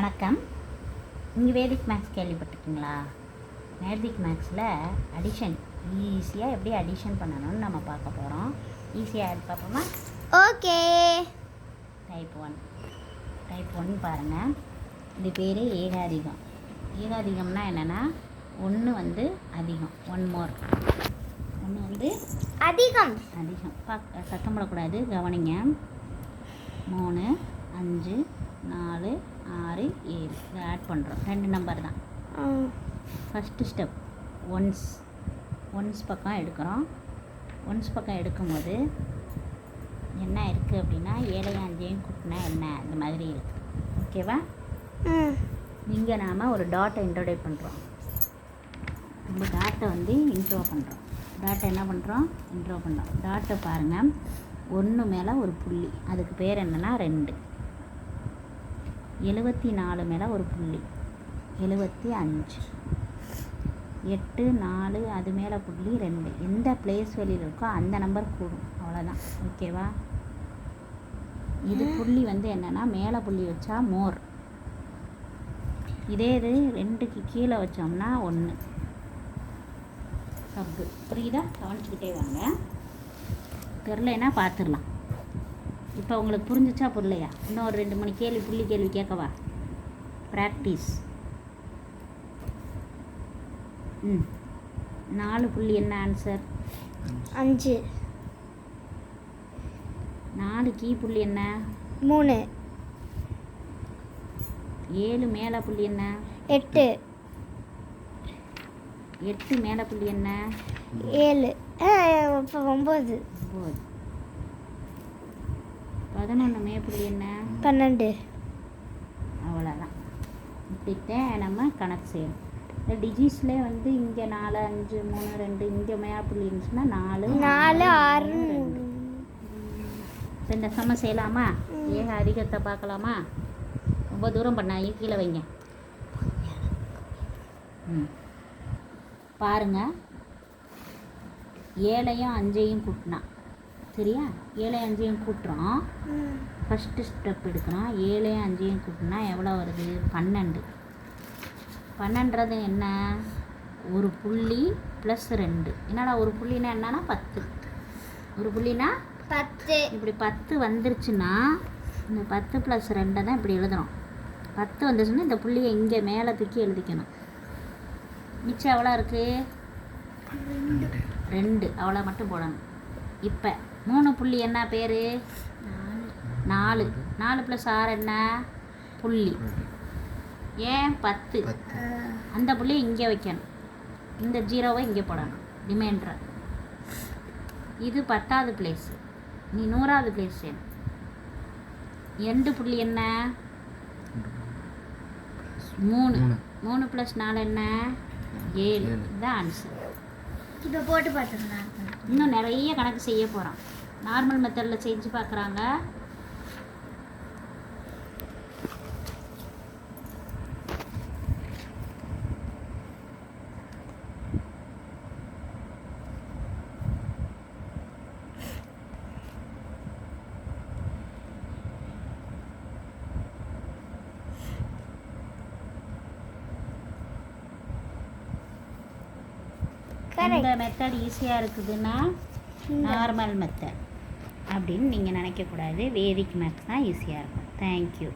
வணக்கம். நீங்கள் வேதிக் மேக்ஸ் கேள்விப்பட்டிருக்கீங்களா? வேதிக் மேக்ஸில் அடிஷன் ஈஸியாக எப்படி அடிஷன் பண்ணணும்னு நம்ம பார்க்க போகிறோம் ஈஸியாக ஆட் பார்ப்போமா? Okay. Type one type one பாருங்கள் இது பேர் ஏகாதிகம். ஏகாதிகம்னா என்னென்னா ஒன்று வந்து அதிகம். ஒன் மோர் ஒன்று வந்து அதிகம். அதிகம். பார்க்க சத்தம் போடக்கூடாது. கவனிங்க. மூணு அஞ்சு நாலு ஆறு ஏழு. இதை ஆட் பண்ணுறோம் ரெண்டு நம்பர் தான். ஃபஸ்ட்டு ஸ்டெப் ஒன்ஸ் ஒன்ஸ் பக்கம் எடுக்கிறோம். ஒன்ஸ் பக்கம் எடுக்கும்போது என்ன இருக்குது அப்படின்னா ஏழையும் அஞ்சையும் கூட்டினா என்ன? இந்த மாதிரி இருக்குது ஓகேவா இங்கே நாம் ஒரு டாட்டை இன்ட்ரோடியூட் பண்ணுறோம் நம்ம டாட்டை வந்து இன்ட்ரோ பண்ணுறோம் டாட்டை என்ன பண்ணுறோம் இன்ட்ரோ பண்ணுறோம் டாட்டை பாருங்கள் ஒன்று மேலே ஒரு புள்ளி. அதுக்கு பேர் என்னென்னா ரெண்டு. எழுபத்தி நாலு மேலே ஒரு புள்ளி. எழுபத்தி அஞ்சு எட்டு நாலு அது மேலே புள்ளி ரெண்டு. எந்த பிளேஸ் வெளியில் இருக்கோ அந்த நம்பர் கூடும். அவ்வளோதான் ஓகேவா இது புள்ளி வந்து என்னென்னா மேலே புள்ளி வச்சா மோர். இதே இது ரெண்டுக்கு கீழே வச்சோம்னா ஒன்று சப்பு. புரியுதா? கவனிச்சுக்கிட்டே வாங்க. தெரிலனா பார்த்துடலாம் இப்போ உங்களுக்கு புரிஞ்சிச்சா புரியலையா? இன்னும் ஒரு ரெண்டு மணி கேள்வி புள்ளி கேள்வி கேட்கவா? ப்ராக்டிஸ் ம். நாலு புள்ளி என்ன ஆன்சர் அஞ்சு. நாலு கீ புள்ளி என்ன? மூணு. ஏழு மேலே புள்ளி என்ன? எட்டு. எட்டு மேலே புள்ளி என்ன? ஏழு. ஒம்பது. ஒம்பது. பதினொன்று மே புள்ளி என்ன? பன்னெண்டு. அவ்வளோதான் இப்படித்தான் நம்ம கணக்கு செய்யணும். இந்த டிஜிட்ஸ்லேயே வந்து இங்கே நாலு அஞ்சு மூணு ரெண்டு இங்கே மேலே புள்ளி இருந்துச்சுன்னா நாலு நாலு ஆறு. இப்போ இந்த சம செய்யலாமா? ஏக அதிகத்தை பார்க்கலாமா? ரொம்ப தூரம் பண்ணாங்க கீழே வைங்க. ம். பாருங்க. ஏழையும் அஞ்சையும் கூட்டினா. சரியா? ஏழை அஞ்சையும் கூட்டுறோம். ஃபஸ்ட்டு ஸ்டெப் எடுக்கிறோம் ஏழையும் அஞ்சையும் கூட்டினா எவ்வளோ வருது? பன்னெண்டு. பன்னெண்டுறது என்ன? ஒரு புள்ளி ப்ளஸ் ரெண்டு. என்னடா ஒரு புள்ளினா என்னன்னா பத்து. ஒரு புள்ளினா பத்து. இப்படி பத்து வந்துருச்சுன்னா இந்த பத்து ப்ளஸ் ரெண்டை தான் இப்படி எழுதுறோம். பத்து வந்துருச்சுன்னா இந்த புள்ளியை இங்கே மேலே தூக்கி எழுதிக்கணும். மிச்சம் எவ்வளோ இருக்குது ரெண்டு. அவ்வளோ மட்டும் போடணும். இப்போ. மூணு புள்ளி என்ன பேர்? நாலு. நாலு ப்ளஸ் ஆறு என்ன? புள்ளி. ஏன்? பத்து. அந்த புள்ளியை இங்கே வைக்கணும். இந்த ஜீரோவை இங்கே போடணும். ரிமைண்டரை இது பத்தாவது பிளேஸு நீ நூறாவது பிளேஸ் செய்யணும் எண்டு புள்ளி என்ன? மூணு. மூணு. ப்ளஸ் நாலு என்ன? ஏழு. இதுதான் ஆன்சர் இப்போ போட்டு பார்த்துக்கலாம். இன்னும் நிறைய கணக்கு செய்ய போகிறோம் நார்மல் மெத்தடில் செஞ்சு பார்க்குறாங்க. இந்த மெத்தட் ஈஸியாக இருக்குதுன்னா நார்மல் மெத்தட் அப்படின்னு நீங்கள் நினைக்கக்கூடாது. வேதிக் மேத்ஸ் தான் ஈஸியாக இருக்கும் தேங்க்யூ